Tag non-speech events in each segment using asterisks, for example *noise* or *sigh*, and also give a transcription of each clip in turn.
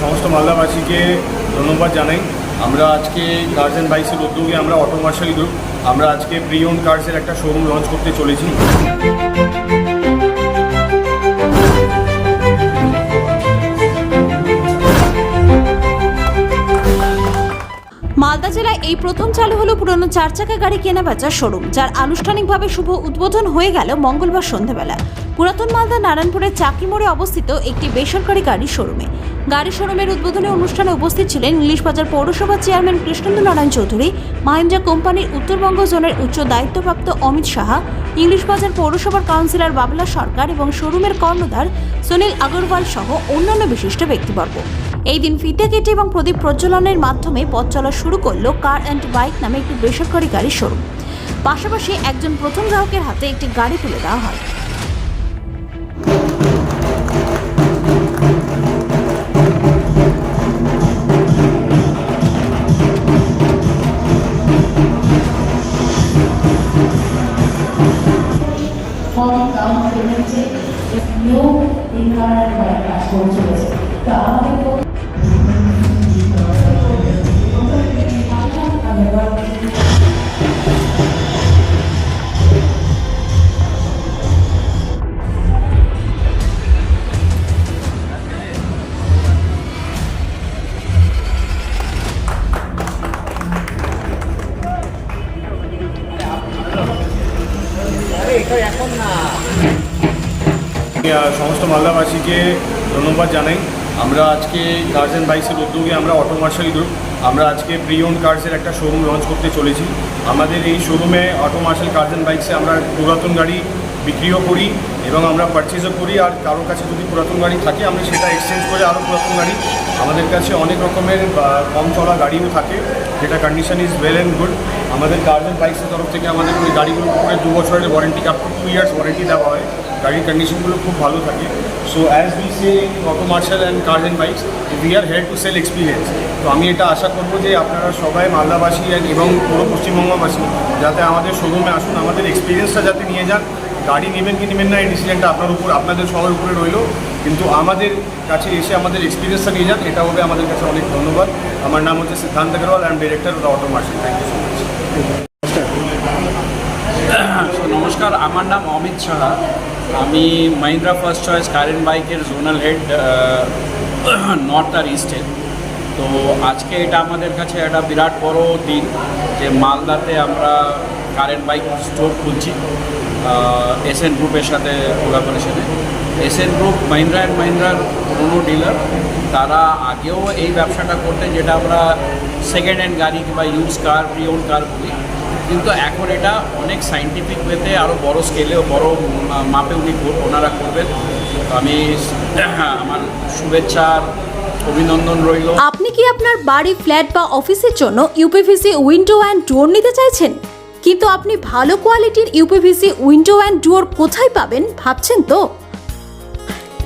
সমস্ত ধন্যবাদ জানাই। আমরা আজকে কার্স অ্যান্ড বাইক্সের উদ্যোগে আমরা অটো মার্শাল গ্রুপ আমরা আজকে প্রি ওন কার্সের একটা শোরুম লঞ্চ করতে চলেছি। মালদা জেলায় এই প্রথম চালু হলো পুরনো চার চাকা গাড়ি কেনাবেচার শোরুম, যার আনুষ্ঠানিকভাবে শুভ উদ্বোধন হয়ে গেল মঙ্গলবার সন্ধ্যাবেলা। পুরাতন মালদা নারায়ণপুরের চাকি মোড়ে অবস্থিত একটি বেসরকারি গাড়ি শোরুমে। গাড়ি শোরুমের উদ্বোধনী অনুষ্ঠানে উপস্থিত ছিলেন ইংলিশ বাজার পৌরসভার চেয়ারম্যান কৃষ্ণেন্দু নারায়ণ চৌধুরী, মাহিন্দ্রা কোম্পানির উত্তরবঙ্গ জোনের উচ্চ দায়িত্বপ্রাপ্ত অমিত সাহা, ইংলিশ বাজার পৌরসভার কাউন্সিলর বাবলা সরকার এবং শোরুমের কর্ণধার সুনীল আগরওয়াল সহ অন্যান্য বিশিষ্ট ব্যক্তিবর্গ। এই দিন ফিতে কেটে এবং প্রদীপ প্রজ্বলনের মাধ্যমে পথ চলা শুরু করল কার অ্যান্ড বাইক নামে একটি বেসরকারি গাড়ির শোরুম পাশাপাশি একজন প্রথম গ্রাহকের হাতে একটি গাড়ি তুলে দেওয়া হয়। আমাদের সমস্ত মালদাবাসীকে ধন্যবাদ জানাই। আমরা আজকে কার্স অ্যান্ড বাইকসের উদ্যোগে আমরা অটো মার্শাল গ্রুপ আমরা আজকে প্রিয়ন কার্সের একটা শোরুম লঞ্চ করতে চলেছি। আমাদের এই শোরুমে অটো মার্শাল কার্স অ্যান্ড বাইকসে আমরা পুরাতন গাড়ি বিক্রিও করি এবং আমরা পারচেজও করি। আর কারোর কাছে যদি পুরাতন গাড়ি থাকে, আমরা সেটা এক্সচেঞ্জ করে আরও পুরাতন গাড়ি। আমাদের কাছে অনেক রকমের কম চলা গাড়িও থাকে। যেটা condition is well and good আমাদের গার্জেন বাইক্সের তরফ থেকে আমাদের ওই গাড়িগুলোর উপরে দু বছরের warranty up to two years warranty দেওয়া হয়। গাড়ির কন্ডিশনগুলো খুব ভালো থাকে। So as we say Auto Marshal and Cars and Bikes we are here to sell experience তো আমি এটা আশা করব যে আপনারা সবাই মালদাবাসী এবং পুরো পশ্চিমবঙ্গবাসী, যাতে আমাদের শোরুমে আসুন, আমাদের এক্সপিরিয়েন্সটা যাতে নিয়ে যান। গাড়ি নেবেন কি নেবেন না, এই ডিসিশনটা আপনার উপর, আপনাদের সবার উপরে রইল। কিন্তু আমাদের কাছে এসে আমাদের এক্সপিরিয়েন্সটা নিয়ে যান, এটা হবে আমাদের কাছে অনেক ধন্যবাদ। আমার নাম হচ্ছে Siddhant Agarwal M director Auto Marshal thank you so much নমস্কার, আমার নাম অমিত সাহা। আমি Mahindra First Choice car and বাইকের জোনাল হেড নর্থ আর ইস্টে তো আজকে এটা আমাদের কাছে একটা বিরাট বড় দিন যে মালদাতে আমরা কারেন্ট বাইক স্টোর খুলছি। এস এন গ্রুপের সাথে কোলাবোরেশনে S N group Mahindra and মাহিন্দ্রার পুরনো ডিলার তারা আগেও এই ব্যবসাটা করতেন যেটা আমরা সেকেন্ড হ্যান্ড গাড়ি কিংবা use car pre own car বলি। কিন্তু এখন এটা অনেক সাইন্টিফিক ওয়েতে আরও বড় স্কেলেও বড় মাপে উনি ওনারা করবেন। আমি *clears throat* আমার শুভেচ্ছা আর অভিনন্দন রইল। আপনি কি আপনার বাড়ি ফ্ল্যাট বা অফিসের জন্য ইউপিভিসি উইন্ডো অ্যান্ড ডোর নিতে চাইছেন? কিন্তু আপনি ভালো কোয়ালিটির ইউপিভিসি উইন্ডো অ্যান্ড ডোর কোথায় পাবেন ভাবছেন তো?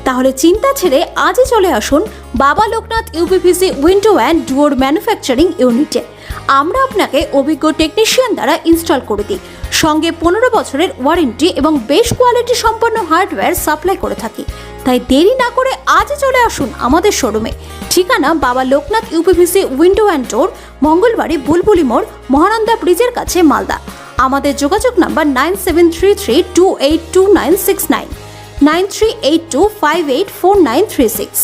তাহলে চিন্তা ছেড়ে আজই চলে আসুন Baba Loknath UPVC window and door manufacturing ইউনিটে আমরা আপনাকে অভিজ্ঞ টেকনিশিয়ান দ্বারা ইনস্টল করে দিই। সঙ্গে পনেরো বছরের ওয়ারেন্টি এবং বেশ কোয়ালিটি সম্পন্ন হার্ডওয়্যার সাপ্লাই করে থাকি। তাই দেরি না করে আজই চলে আসুন আমাদের শোরুমে। ঠিকানা Baba Loknath UPVC window and door মঙ্গলবারে বুলবুলি মোড়, মহানন্দা ব্রিজের কাছে মালদা। আমাদের যোগাযোগ number nine seven three three two eight two nine six nine nine three eight two five eight four nine three six.